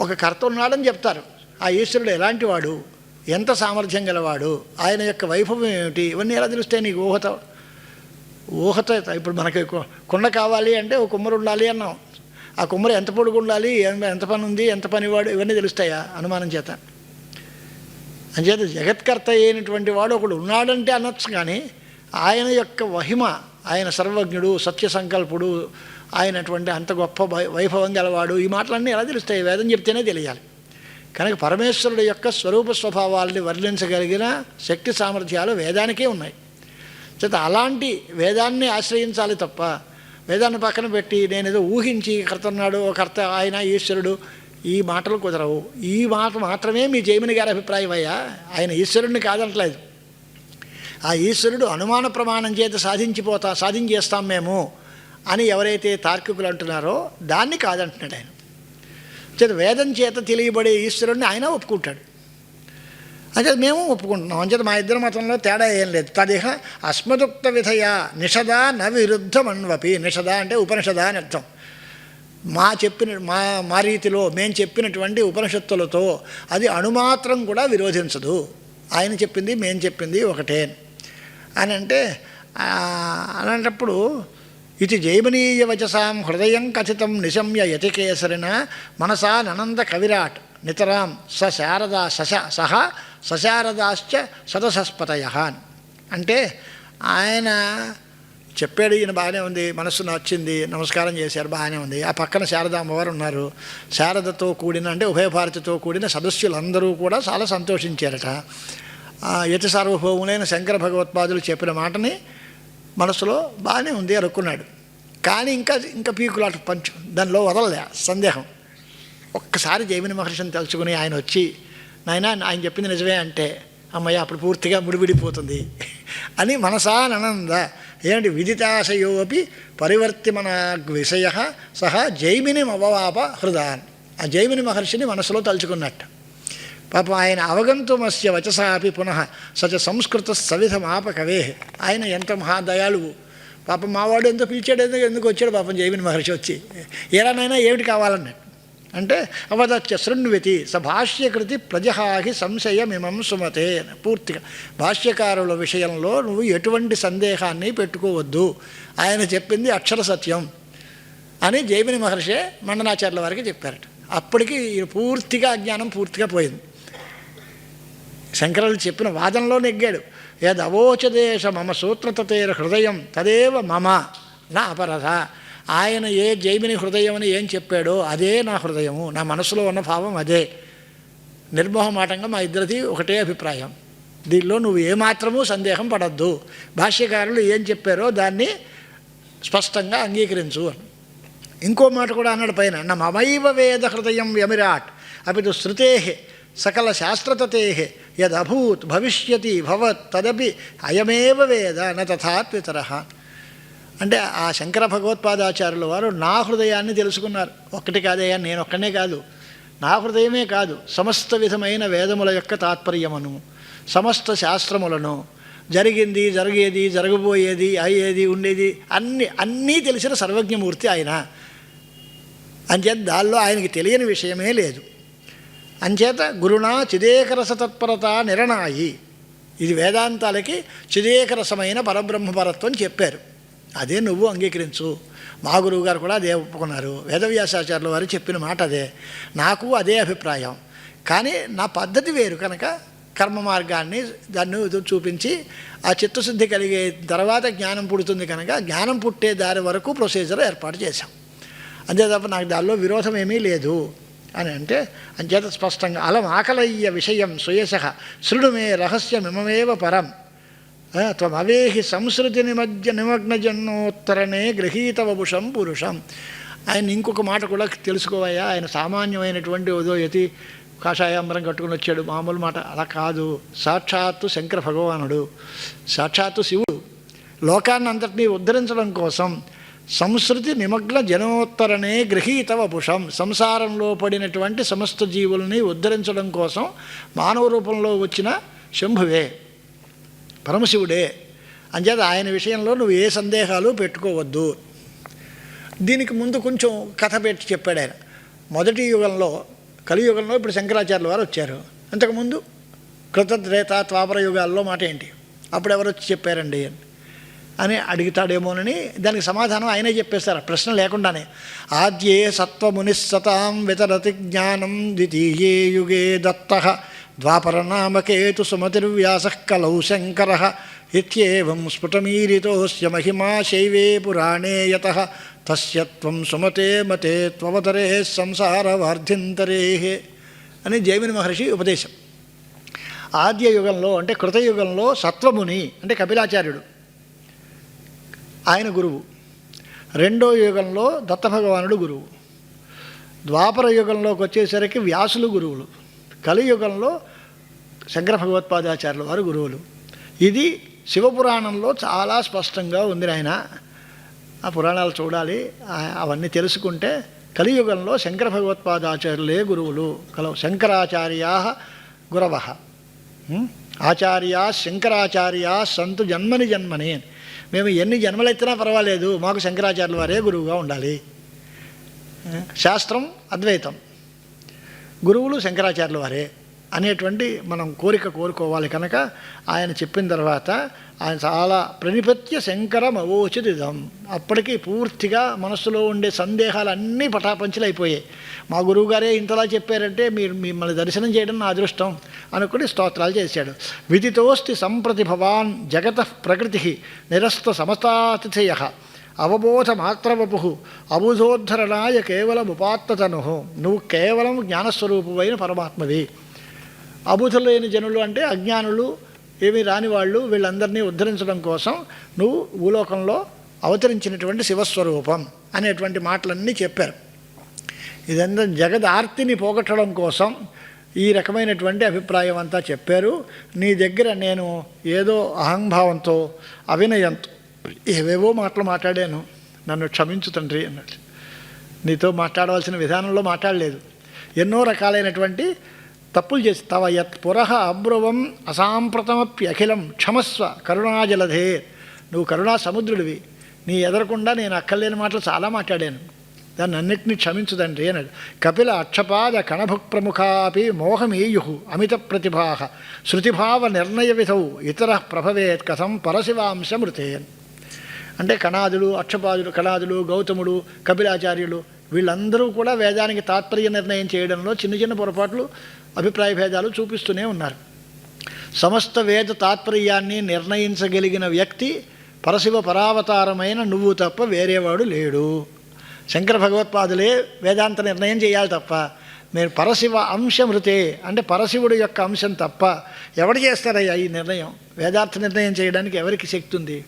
ఒక కర్త ఉన్నాడని చెప్తారు. ఆ ఈశ్వరుడు ఎలాంటి వాడు ఎంత సామర్థ్యం గలవాడు? ఆయన యొక్క వైభవం ఏమిటి? ఇవన్నీ ఎలా తెలుస్తాయి నీకు? ఊహత. ఊహత ఇప్పుడు మనకి కు- కుండ కావాలి అంటే ఒక కుమ్మరు ఉండాలి అన్నాం. ఆ కుమ్మరు ఎంత పొడుగు ఉండాలి? ఎంత- ఎంత పని ఉంది? ఎంత పనివాడు? ఇవన్నీ తెలుస్తాయా అనుమానం చేత? అంచేత జగత్కర్త అయినటువంటి వాడు ఒకడు ఉన్నాడంటే అనొచ్చు కానీ ఆయన యొక్క మహిమ ఆయన సర్వజ్ఞుడు సత్య సంకల్పుడు ఆయనటువంటి అంత గొప్ప వై- వైభవం గలవాడు. ఈ మాటలన్నీ ఎలా తెలుస్తాయి? వేదం చెప్తేనే తెలియాలి. కనుక పరమేశ్వరుడు యొక్క స్వరూప స్వభావాల్ని వర్ణించగలిగిన శక్తి సామర్థ్యాలు వేదానికే ఉన్నాయి. చేత అలాంటి వేదాన్ని ఆశ్రయించాలి తప్ప వేదాన్ని పక్కన పెట్టి నేనేదో ఊహించి కర్త ఉన్నాడు కర్త ఆయన ఈశ్వరుడు ఈ మాటలు కుదరవు. ఈ మాట మాత్రమే మీ జైమిని గారి అభిప్రాయం అయ్యా ఆయన ఈశ్వరుడిని కాదనట్లేదు. ఆ ఈశ్వరుడు అనుమాన ప్రమాణం చేత సాధించిపోతా సాధించేస్తాం మేము. అని ఎవరైతే తార్కికులు అంటున్నారో దాన్ని కాదంటున్నాడు ఆయన. చేత వేదం చేత తెలియబడే ఈశ్వరుడిని ఆయన ఒప్పుకుంటాడు. అంటే మేము ఒప్పుకుంటున్నాం. అంచేత మా ఇద్దరి మతంలో తేడా ఏం లేదు. తదిహ అస్మదుక్త విధయ నిషద న విరుద్ధమన్వపి. నిషద అంటే ఉపనిషద అని అర్థం. మా చెప్పిన మా మా రీతిలో మేము చెప్పినటువంటి ఉపనిషత్తులతో అది అణుమాత్రం కూడా విరోధించదు. ఆయన చెప్పింది మేము చెప్పింది ఒకటే అని. అంటే అలాంటప్పుడు ఇది జైమనీయ వచసాం హృదయం కథితం నిశమ్య యతికేసరిన మనసా ననంద కవిరాట్ నితరాం స శారదా సశ సహ సశారదాశ్చ సదసస్పతయ అంటే ఆయన చెప్పాడు ఈయన బాగానే ఉంది మనస్సు నచ్చింది నమస్కారం చేశారు బాగానే ఉంది. ఆ పక్కన శారదా అమ్మవారు ఉన్నారు. శారదతో కూడిన అంటే ఉభయభారతితో కూడిన సదస్సులందరూ కూడా చాలా సంతోషించారట. యతి సార్వభౌములైన శంకర భగవత్పాదులు చెప్పిన మాటని మనసులో బాగానే ఉంది అనుకున్నాడు. కానీ ఇంకా ఇంకా పీకులాట పంచు దానిలో వదలలే సందేహం. ఒక్కసారి జైమిని మహర్షిని తలుచుకుని ఆయన వచ్చి నాయన ఆయన చెప్పింది నిజమే అంటే అమ్మయ్య అప్పుడు పూర్తిగా ముడివిడిపోతుంది. అని మనసానంద ఏమిటి విదితాశయోపి పరివర్తిమన విషయ సహా జైమిని అవవాప హృదాన్. ఆ జైమిని మహర్షిని మనసులో తలుచుకున్నట్టు. పాపం ఆయన అవగంతుమస్య వచసాపి పునః సచ సంస్కృత సవిధమాప కవే ఆయన ఎంత మహాదయాళువు. పాపం మావాడు ఎంతో పిలిచాడు ఎందుకు ఎందుకు వచ్చాడు? పాపం జైమిని మహర్షి వచ్చి ఏలానైనా ఏమిటి కావాలన్నాడు? అంటే అవదచ్చ శృణ్వితి స భాష్యకృతి ప్రజహాహి సంశయమిమం సుమతే పూర్తిగా. భాష్యకారుల విషయంలో నువ్వు ఎటువంటి సందేహాన్ని పెట్టుకోవద్దు. ఆయన చెప్పింది అక్షర సత్యం అని జైమిని మహర్షే మండనాచార్యుల వారికి చెప్పారట. అప్పటికి పూర్తిగా అజ్ఞానం పూర్తిగా పోయింది. శంకరులు చెప్పిన వాదనలో నెగ్గాడు. యద్ మమ సూత్రతతేర హృదయం తదేవ మమ నా అపరథ ఆయన ఏ జైమిని హృదయం అని ఏం చెప్పాడో అదే నా హృదయము నా మనసులో ఉన్న భావం అదే. నిర్మోహమాటంగా మా ఇద్దరిది ఒకటే అభిప్రాయం. దీనిలో నువ్వు ఏమాత్రమూ సందేహం పడద్దు. భాష్యకారులు ఏం చెప్పారో దాన్ని స్పష్టంగా అంగీకరించు అని. ఇంకో మాట కూడా అన్నాడు పైన నా మమైవ వేద హృదయం వ్యమిరాట్ అపితు శృతే సకల శాస్త్రతతే యదభూత్ భవిష్యతి భవత్ తదపి అయమేవ వేద నథాత్వితర అంటే ఆ శంకర భగవత్పాదాచార్యుల వారు నా హృదయాన్ని తెలుసుకున్నారు. ఒక్కటి కాదయ్యా నేను ఒక్కనే కాదు. నా హృదయమే కాదు సమస్త విధమైన వేదముల యొక్క తాత్పర్యమును సమస్త శాస్త్రములను జరిగింది జరిగేది జరగబోయేది అయ్యేది ఉండేది అన్ని అన్నీ తెలిసిన సర్వజ్ఞమూర్తి ఆయన. అంతే దానిలో ఆయనకి తెలియని విషయమే లేదు. అంచేత గురుణా చిదేకరస తత్పరత నిరణాయి. ఇది వేదాంతాలకి చిదేకరసమైన పరబ్రహ్మపరత్వం చెప్పారు. అదే నువ్వు అంగీకరించు. మా గురువు గారు కూడా అదే ఒప్పుకున్నారు. వేదవ్యాసాచార్యుల వారు చెప్పిన మాట అదే. నాకు అదే అభిప్రాయం. కానీ నా పద్ధతి వేరు కనుక కర్మ మార్గాన్ని దాన్ని చూపించి ఆ చిత్తశుద్ధి కలిగే తర్వాత జ్ఞానం పుడుతుంది కనుక జ్ఞానం పుట్టే దారి వరకు ప్రొసీజర్ ఏర్పాటు చేశాం. అంతే తప్ప నాకు దానిలో విరోధం ఏమీ లేదు. అని అంటే అంచేత స్పష్టంగా అలం ఆకలయ్య విషయం సుయశ శృణుమే రహస్యమిమమేవ పరం. త్వమవేహి సంస్కృతి నిమజ్జ నిమగ్నజన్నోత్తరణే గృహీతవపుషం పురుషం. ఆయన ఇంకొక మాట కూడా తెలుసుకోవయ్యా ఆయన సామాన్యమైనటువంటి ఏదో యతి కాషాయాంబరం కట్టుకుని వచ్చాడు. మామూలు మాట అలా కాదు. సాక్షాత్తు శంకర భగవానుడు. సాక్షాత్తు శివుడు. లోకాన్ని అంతటినీ ఉద్ధరించడం కోసం సంస్కృతి నిమగ్న జనోత్తరనే గృహీత వపుషం సంసారంలో పడినటువంటి సమస్త జీవుల్ని ఉద్ధరించడం కోసం మానవ రూపంలో వచ్చిన శంభువే పరమశివుడే. అంచేత ఆయన విషయంలో నువ్వు ఏ సందేహాలు పెట్టుకోవద్దు. దీనికి ముందు కొంచెం కథ పెట్టి చెప్పాడు ఆయన. మొదటి యుగంలో కలియుగంలో ఇప్పుడు శంకరాచార్యుల వారు వచ్చారు. అంతకుముందు కృతద్రేత ద్వాపర యుగాల్లో మాట ఏంటి? అప్పుడు ఎవరు వచ్చి చెప్పారండి అని. అని అడుగుతాడేమోనని దానికి సమాధానం ఆయనే చెప్పేస్తారు. ప్రశ్న లేకుండానే. ఆద్యే సత్వమునిస్సతాం వితరతి జ్ఞానం ద్వితీయే యుగే దత్త. ద్వాపరనామకేతు సుమతిర్వ్యాస కలౌ శంకర. ఇత్యేవం స్ఫుటమీరితోస్య మహిమా శైవే పురాణే యత. తస్యత్వం సుమతే మతే త్వవతరే సంసారవార్ధింతరే అని జైమిని మహర్షి ఉపదేశం. ఆద్య యుగంలో అంటే కృతయుగంలో సత్వముని అంటే కపిలాచార్యుడు ఆయన గురువు. రెండో యుగంలో దత్తభగవానుడు గురువు. ద్వాపర యుగంలోకి వచ్చేసరికి వ్యాసులు గురువులు. కలియుగంలో శంకర భగవత్పాదాచార్యుల వారు గురువులు. ఇది శివపురాణంలో చాలా స్పష్టంగా ఉంది ఆయన ఆ పురాణాలు చూడాలి. అవన్నీ తెలుసుకుంటే కలియుగంలో శంకర భగవత్పాదాచార్యులే గురువులు. కలవు శంకరాచార్యా గురవ. ఆచార్యా శంకరాచార్యా సంతు జన్మని జన్మని. మేము ఎన్ని జన్మలెత్తినా పర్వాలేదు. మాకు శంకరాచార్యుల వారే గురువుగా ఉండాలి. శాస్త్రం అద్వైతం. గురువులు శంకరాచార్యుల వారే అనేటువంటి మనం కోరిక కోరుకోవాలి కనుక ఆయన చెప్పిన తర్వాత ఆయన చాలా ప్రణిపత్య శంకరం అవోచిదిదం అప్పటికి పూర్తిగా మనస్సులో ఉండే సందేహాలన్నీ పటాపంచలు అయిపోయాయి మా గురువుగారే ఇంతలా చెప్పారంటే మీరు మిమ్మల్ని దర్శనం చేయడం నా అదృష్టం అనుకుని స్తోత్రాలు చేశాడు. విదితోస్తి సంప్రతి భవాన్ జగత ప్రకృతి నిరస్త సమస్తాతిథయ అవబోధ మాత్రవపు అబుధోద్ధరణాయ కేవలం ఉపాత్తతను. నువ్వు కేవలం జ్ఞానస్వరూపువైన పరమాత్మవి. అబుధులైన జనులు అంటే అజ్ఞానులు ఏమీ రాని వాళ్ళు వీళ్ళందరినీ ఉద్ధరించడం కోసం నువ్వు భూలోకంలో అవతరించినటువంటి శివస్వరూపం అనేటువంటి మాటలన్నీ చెప్పారు. ఇదంతా జగదార్తిని పోగొట్టడం కోసం ఈ రకమైనటువంటి అభిప్రాయం అంతా చెప్పారు. నీ దగ్గర నేను ఏదో అహంభావంతో అవినయంతో ఏవేవో మాటలు మాట్లాడాను. నన్ను క్షమించు తండ్రి అన్నట్టు నీతో మాట్లాడవలసిన విధానంలో మాట్లాడలేదు. ఎన్నో రకాలైనటువంటి తప్పులు చేసి తవ యత్ పురహ అబ్రువం అసాంప్రతమప్యఖిలం క్షమస్వ కరుణాజలధే. నువ్వు కరుణా సముద్రుడివి నీ ఎదరకుండా నేను అక్కర్లేని మాటలు చాలా మాట్లాడాను. దాన్ని అన్నిటినీ క్షమించుదండి అన్నాడు. కపిల అక్షపాద కణభుక్ ప్రముఖాపి మోహమేయు అమిత ప్రతిభా శృతిభావ నిర్ణయ విధౌ ఇతర ప్రభవేత్ కథం పరశివాంశమృతే. అంటే కణాదులు అక్షపాదులు కణాదులు గౌతముడు కపిలాచార్యులు వీళ్ళందరూ కూడా వేదానికి తాత్పర్య నిర్ణయం చేయడంలో చిన్న చిన్న పొరపాట్లు అభిప్రాయ భేదాలు చూపిస్తూనే ఉన్నారు. సమస్త వేద తాత్పర్యాన్ని నిర్ణయించగలిగిన వ్యక్తి పరశివ పరావతారమైన నువ్వు తప్ప వేరేవాడు లేడు. శంకర భగవత్పాదులే వేదాంత నిర్ణయం చేయాలి తప్ప నేను పరశివ అంశమృతే అంటే పరశివుడు యొక్క అంశం తప్ప ఎవడు చేస్తారయ్యా ఈ నిర్ణయం? వేదార్థ నిర్ణయం చేయడానికి ఎవరికి శక్తి ఉంది?